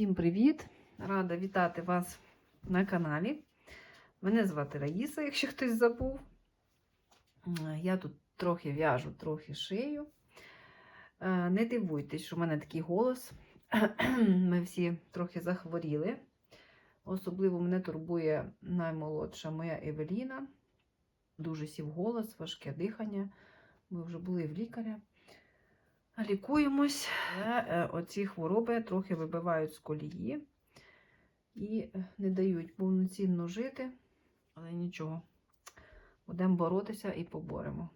Всім привіт! Рада вітати вас на каналі. Мене звати Раїса, якщо хтось забув. Я тут трохи в'яжу, трохи шию. Е, Не дивуйтесь, що в мене такий голос. Ми всі трохи захворіли. Особливо мене турбує наймолодша моя Евеліна. Дуже сів голос, важке дихання. Ми вже були в лікаря. Лікуємось, але е, оці хвороби трохи вибивають з колії і е, не дають повноцінно жити, але нічого, будемо боротися і поборемо.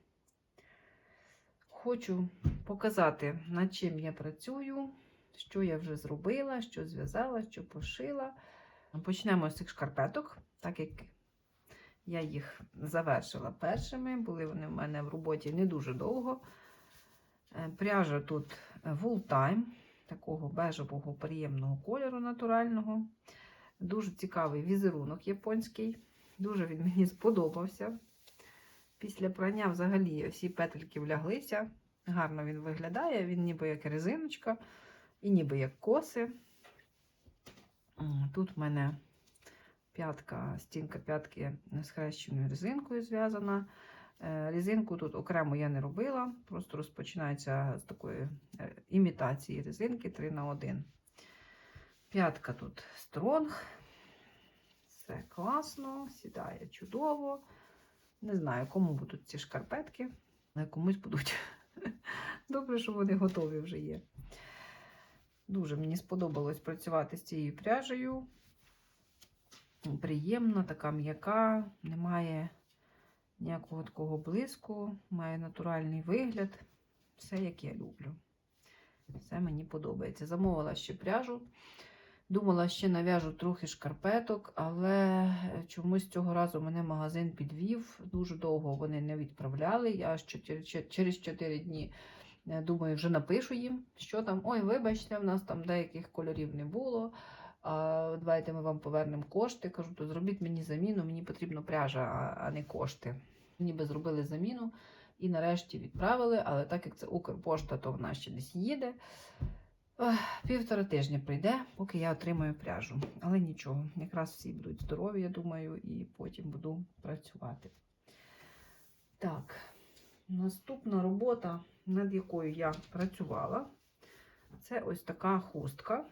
Хочу показати, над чим я працюю, що я вже зробила, що зв'язала, що пошила. Почнемо з цих шкарпеток, так як я їх завершила першими, були вони в мене в роботі не дуже довго. Е, Пряжа тут Wool Time, такого бежевого приємного кольору натурального. Дуже цікавий візерунок японський. Дуже він мені сподобався. Після прання взагалі всі петельки вляглися. Гарно він виглядає, він ніби як резиночка, і ніби як коси. Тут в мене п'ятка, стінка п'ятки з хрещеною резинкою зв'язана. Е, Резинку тут окремо я не робила, просто розпочинається з такої е, імітації резинки 3 на 1. П'ятка тут стронг. Все класно, сідає чудово. Не знаю, кому будуть ці шкарпетки, але комусь будуть. Добре, що вони готові вже є. Дуже мені сподобалось працювати з цією пряжею. Приємна, така м'яка, немає ніякого такого блиску, має натуральний вигляд. Все, як я люблю. Все мені подобається. Замовила ще пряжу. Думала, ще нав'яжу трохи шкарпеток, але чомусь цього разу мене магазин підвів. Дуже довго вони не відправляли. Я через 4 дні е, думаю, вже напишу їм, що там. Ой, вибачте, в нас там деяких кольорів не було. А, давайте ми вам повернемо кошти. Кажу, то зробіть мені заміну, мені потрібна пряжа, а не кошти. Ніби зробили заміну і нарешті відправили, але так як це Укрпошта, то вона ще десь їде. Півтора тижня прийде, поки я отримаю пряжу. Але нічого, якраз всі будуть здорові, я думаю, і потім буду працювати. Так, наступна робота, над якою я працювала, це ось така хустка.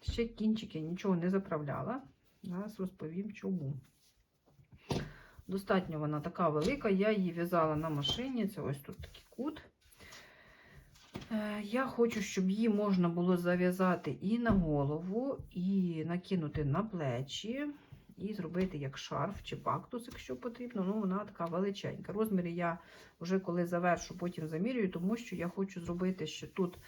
Ще кінчики нічого не заправляла. Зараз розповім чому. Достатньо вона така велика, я її в'язала на машині. Це ось тут такий кут. Е, Я хочу, щоб її можна було зав'язати і на голову, і накинути на плечі, і зробити як шарф чи бактус, якщо потрібно. Ну, вона така величенька. Розміри я вже коли завершу, потім замірюю, тому що я хочу зробити ще тут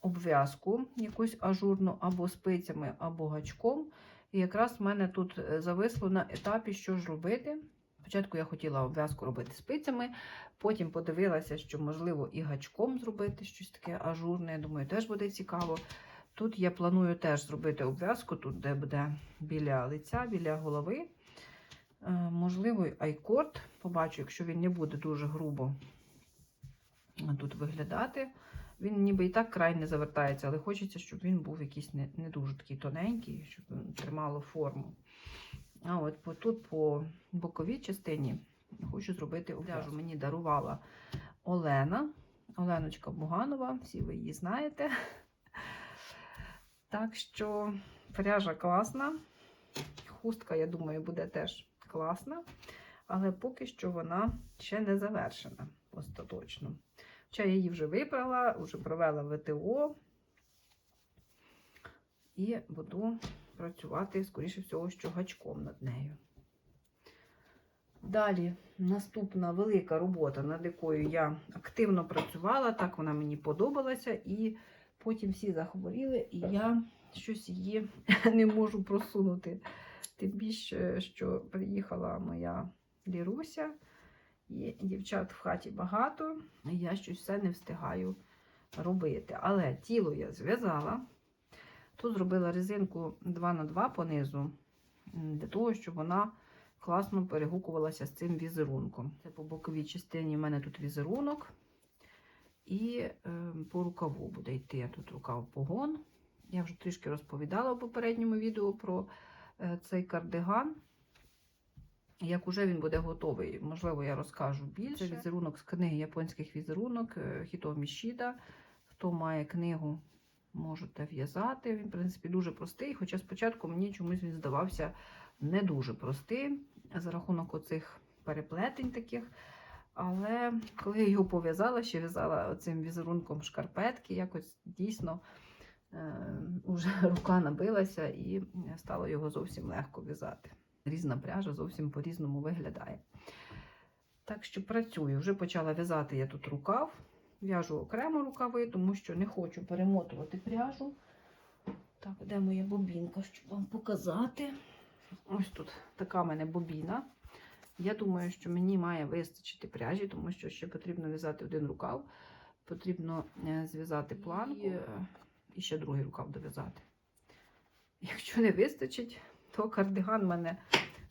обв'язку, якусь ажурну, або спицями, або гачком. І якраз в мене тут е, зависло на етапі, що ж робити. Спочатку я хотіла обв'язку робити спицями, потім подивилася, що можливо і гачком зробити щось таке ажурне. Думаю, теж буде цікаво. Тут я планую теж зробити обв'язку, тут де буде біля лиця, біля голови. Е, Можливо, айкорд. Побачу, якщо він не буде дуже грубо тут виглядати. Він ніби і так край не завертається, але хочеться, щоб він був якийсь не, не дуже такий тоненький, щоб він тримало форму. А от по, тут по боковій частині хочу зробити обв'яжу. Мені дарувала Олена. Оленочка Буганова, всі ви її знаєте. Так що пряжа класна. Хустка, я думаю, буде теж класна. Але поки що вона ще не завершена остаточно. Хоча я її вже випрала, вже провела ВТО і буду працювати, скоріше всього, що гачком над нею. Далі наступна велика робота, над якою я активно працювала, так вона мені подобалася, і потім всі захворіли, і я щось її не можу просунути. Тим більше, що приїхала моя Ліруся, і дівчат в хаті багато, і я щось все не встигаю робити. Але тіло я зв'язала. Тут зробила резинку 2х2 по низу, м, для того, щоб вона класно перегукувалася з цим візерунком. Це по боковій частині в мене тут візерунок, і е, по рукаву буде йти тут рукав погон, Я вже трішки розповідала в попередньому відео про е, цей кардиган. Як уже він буде готовий, можливо, я розкажу більше. Це візерунок з книги японських візерунок е, Хіто Мішіда. Хто має книгу, можете в'язати. Він, в принципі, дуже простий, хоча спочатку мені чомусь він здавався не дуже простим за рахунок оцих переплетень таких. Але коли я його пов'язала, ще в'язала цим візерунком шкарпетки, якось дійсно е, уже рука набилася і стало його зовсім легко в'язати. Різна пряжа зовсім по-різному виглядає. Так що працюю. Вже почала в'язати я тут рукав. В'яжу окремо рукави, тому що не хочу перемотувати пряжу. Так, де моя бобінка, щоб вам показати. Ось тут така в мене бобіна. Я думаю, що мені має вистачити пряжі, тому що ще потрібно в'язати один рукав, потрібно е, зв'язати планку і, е, і ще другий рукав дов'язати. Якщо не вистачить, то кардиган в мене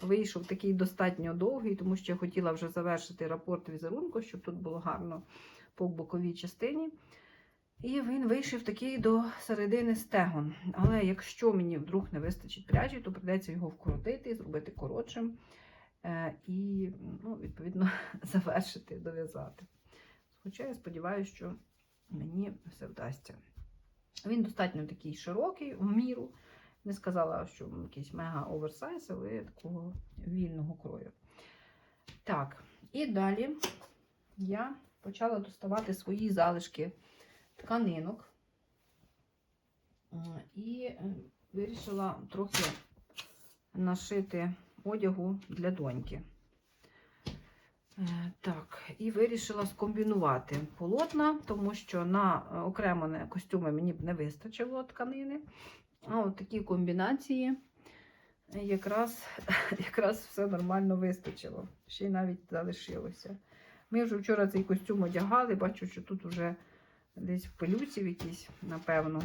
вийшов такий достатньо довгий, тому що я хотіла вже завершити рапорт візерунку, щоб тут було гарно по боковій частині. І він вийшов такий до середини стегон. Але якщо мені вдруг не вистачить пряжі, то прийдеться його вкоротити, зробити коротшим е, і, ну, відповідно, завершити, дов'язати. Хоча я сподіваюся, що мені все вдасться. Він достатньо такий широкий, в міру. Не сказала, що якийсь мега оверсайз, але такого вільного крою. Так, і далі я почала доставати свої залишки тканинок Е, і е, вирішила трохи нашити одягу для доньки. Е, Так, і вирішила скомбінувати полотна, тому що на окремо костюми мені б не вистачило тканини. А от такі комбінації якраз, якраз все нормально вистачило. Ще й навіть залишилося. Ми вже вчора цей костюм одягали, бачу, що тут вже десь в пилюці в якійсь, напевно.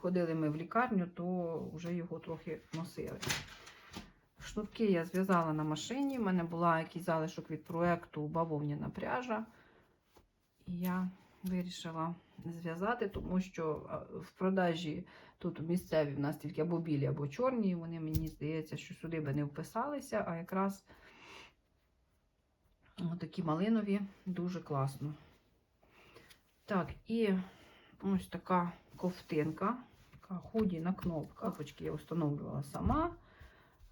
Ходили ми в лікарню, то вже його трохи носили. Шнурки я зв'язала на машині. У мене була якийсь залишок від проєкту бавовняна пряжа. І я вирішила зв'язати, тому що в продажі тут місцеві в нас тільки або білі, або чорні. Вони мені здається, що сюди би не вписалися, а якраз такі малинові дуже класно. Так, і ось така ковтинка, така худі на кнопках. Кнопочки я встановлювала сама.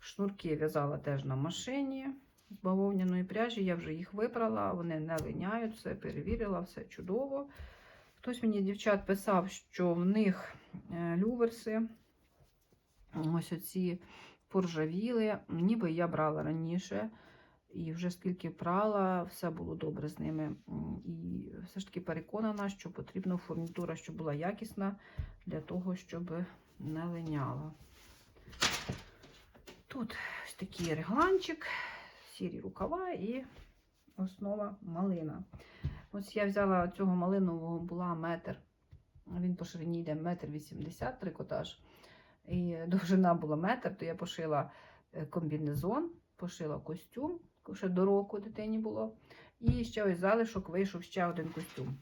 Шнурки в'язала теж на машині з бавовняної пряжі. Я вже їх вибрала, вони не линяють, все перевірила, все чудово. Хтось мені, дівчат, писав, що в них е, люверси, ось оці поржавіли, ніби я брала раніше. І вже скільки прала, все було добре з ними. І все ж таки переконана, що потрібна фурнітура, щоб була якісна для того, щоб не линяла. Тут ось такий регланчик, сірі рукава і основа малина. Ось я взяла цього малинового була метр. Він по ширині йде метр вісімдесят трикотаж. І довжина була метр, то я пошила е, комбінезон, пошила костюм, ще до року дитині було. І ще ось залишок вийшов ще один костюм.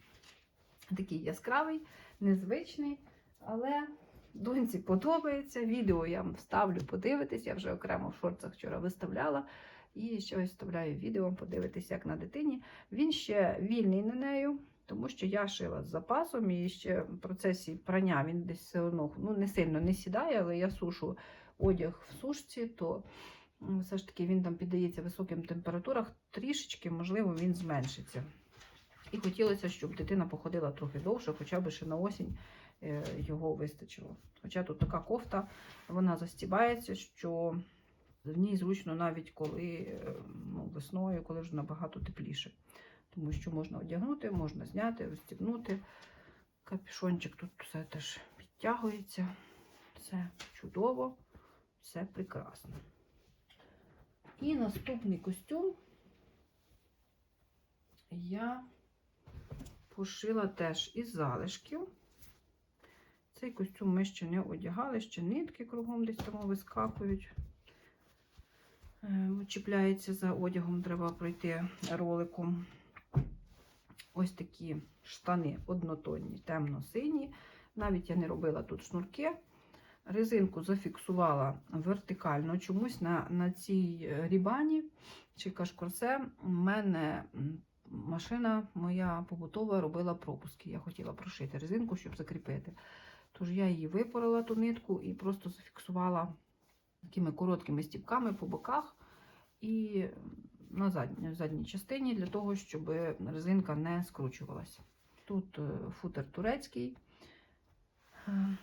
Такий яскравий, незвичний, але доньці подобається. Відео я вам вставлю, подивитись. Я вже окремо в шорцах вчора виставляла. І ще ось вставляю відео, подивитися, як на дитині. Він ще вільний на нею, тому що я шила з запасом і ще в процесі прання він десь все одно ну, не сильно не сідає, але я сушу одяг в сушці, то все ж таки він там піддається високим температурах, трішечки, можливо, він зменшиться. І хотілося, щоб дитина походила трохи довше, хоча б ще на осінь е, його вистачило. Хоча тут така кофта, вона застібається, що в ній зручно навіть коли е, ну, весною, коли вже набагато тепліше. Тому що можна одягнути, можна зняти, розстібнути. Капюшончик тут все теж підтягується. Все чудово, все прекрасно. І наступний костюм я пошила теж із залишків. Цей костюм ми ще не одягали, ще нитки кругом десь там вискакують. Е, Чіпляється за одягом, треба пройти роликом. Ось такі штани однотонні, темно-сині, Навіть я не робила тут шнурки. Резинку зафіксувала вертикально. Чомусь на, на цій е, рібані чи кашкорсе в мене машина моя побутова робила пропуски. Я хотіла прошити резинку, щоб закріпити. Тож я її випорила ту нитку і просто зафіксувала такими короткими стіпками по боках і на задній, задній частині для того, щоб резинка не скручувалася. Тут е, футер турецький.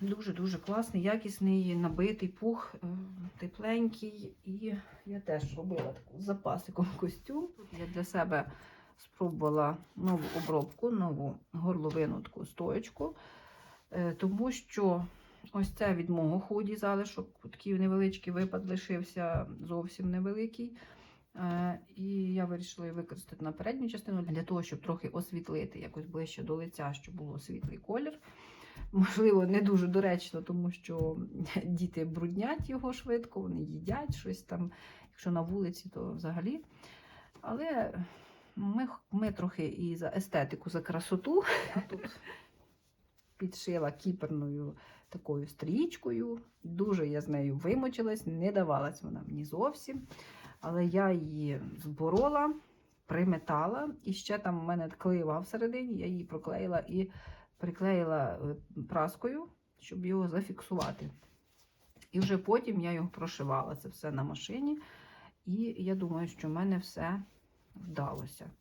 Дуже-дуже класний, якісний, набитий пух, е, тепленький. І я теж робила таку запасиком костюм. Я для себе спробувала нову обробку, нову горловину таку стоечку, Е, тому що ось це від мого худі залишок, такий невеличкий випад лишився зовсім невеликий. Е, І я вирішила використати на передню частину для того, щоб трохи освітлити якось ближче до лиця, щоб було світлий колір. Можливо, не дуже доречно, тому що діти бруднять його швидко, вони їдять щось там, якщо на вулиці, то взагалі. Але ми, ми трохи і за естетику, за красоту. Я тут підшила кіперною такою стрічкою. Дуже я з нею вимочилась, не давалась вона мені зовсім. Але я її зборола, приметала, і ще там в мене клеєва всередині, я її проклеїла і приклеїла е, праскою, щоб його зафіксувати. І вже потім я його прошивала це все на машині. І я думаю, що в мене все вдалося.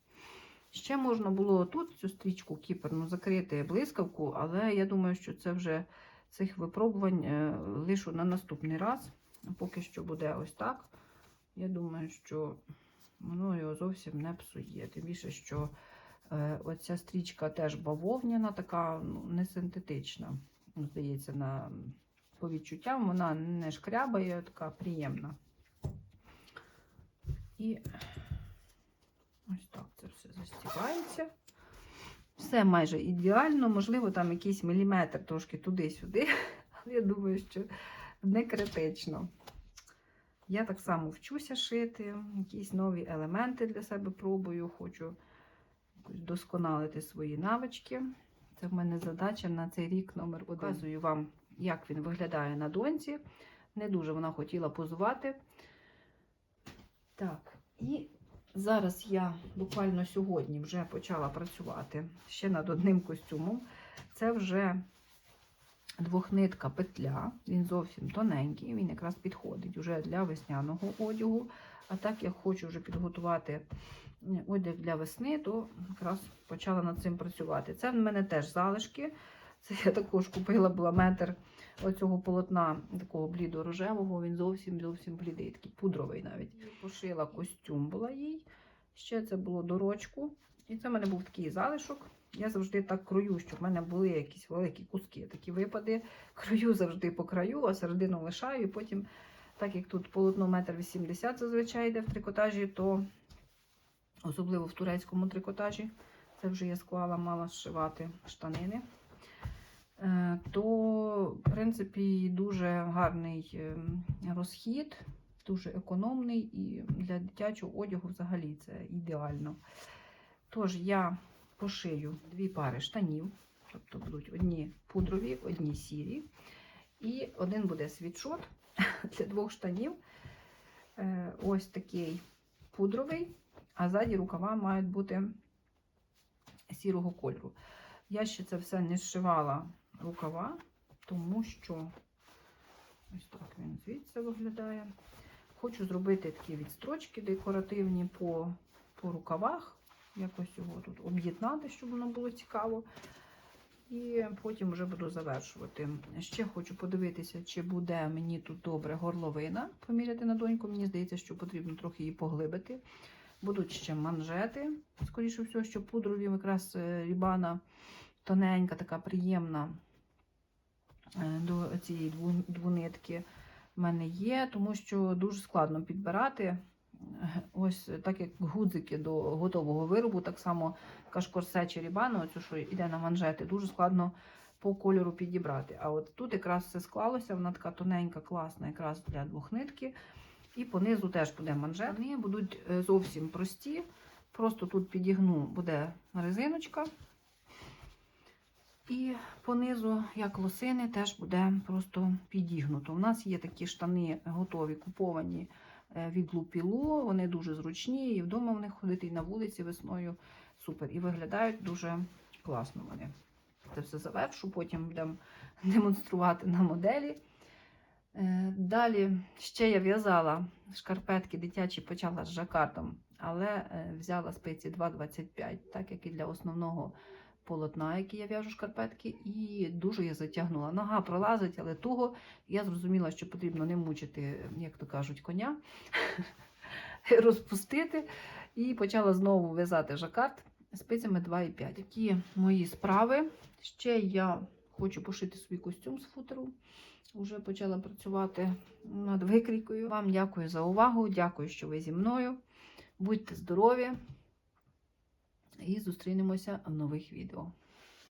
Ще можна було тут цю стрічку кіперну закрити блискавку, але я думаю, що це вже цих випробувань е, лишу на наступний раз. Поки що буде ось так. Я думаю, що воно його зовсім не псує. Тим більше, що оця стрічка теж бавовняна, така ну, не синтетична. Здається, на, по відчуттям вона не шкрябає, така приємна. І ось так це все застібається. Все майже ідеально, можливо, там якийсь міліметр трошки туди-сюди, але я думаю, що не критично. Я так само вчуся шити, якісь нові елементи для себе пробую, хочу якось досконалити свої навички. Це в мене задача на цей рік номер один. Показую вам, як він виглядає на доньці. Не дуже вона хотіла позувати. Так, і зараз я буквально сьогодні вже почала працювати ще над одним костюмом. Це вже двохнитка петля, він зовсім тоненький, він якраз підходить вже для весняного одягу. А так як хочу вже підготувати одяг для весни, то якраз почала над цим працювати. Це в мене теж залишки. Це я також купила була метр оцього полотна, такого блідо-рожевого, він зовсім зовсім блідий, такий пудровий навіть. Пошила костюм була їй. Ще це було дорочку. І це в мене був такий залишок. Я завжди так крою, щоб в мене були якісь великі куски, такі випади. Крою завжди по краю, а середину лишаю. І потім, так як тут полотно 1,80 м зазвичай йде в трикотажі, то особливо в турецькому трикотажі, це вже я склала, мала зшивати штанини. Е, То, в принципі, дуже гарний е, розхід, дуже економний і для дитячого одягу взагалі це ідеально. Тож я пошию дві пари штанів, тобто будуть одні пудрові, одні сірі. І один буде світшот для двох штанів. Е, Ось такий пудровий, а ззаді рукава мають бути сірого кольору. Я ще це все не зшивала рукава, тому що ось так він звідси виглядає. Хочу зробити такі відстрочки декоративні по, по рукавах. Якось його тут об'єднати, щоб воно було цікаво. І потім вже буду завершувати. Ще хочу подивитися, чи буде мені тут добре горловина поміряти на доньку. Мені здається, що потрібно трохи її поглибити. Будуть ще манжети, скоріше всього, що пудрові, якраз е, рібана тоненька, така приємна е, до цієї двунитки в мене є, тому що дуже складно підбирати. Ось так як гудзики до готового виробу, так само кашкорсе чи рібану, оцю, що йде на манжети, дуже складно по кольору підібрати. А от тут якраз все склалося, вона така тоненька, класна, якраз для двохнитки. І понизу теж буде манжет. Вони будуть е, зовсім прості. Просто тут підігну буде резиночка. І понизу, як лосини, теж буде просто підігнуто. У нас є такі штани готові, куповані е, від Лупілу. Вони дуже зручні, і вдома в них ходити, і на вулиці весною супер. І виглядають дуже класно вони. Це все завершу, потім будемо демонструвати на моделі. Е, Далі ще я в'язала шкарпетки дитячі, почала з жакардом, але е, взяла спиці 2,25, так як і для основного полотна, який я в'яжу шкарпетки, і дуже я затягнула. Нога пролазить, але туго. Я зрозуміла, що потрібно не мучити, як то кажуть, коня, розпустити. І почала знову в'язати жакард спицями 2,5. Такі мої справи. Ще я хочу пошити свій костюм з футеру. Уже почала працювати над викрійкою. Вам дякую за увагу. Дякую, що ви зі мною. Будьте здорові і зустрінемося в нових відео.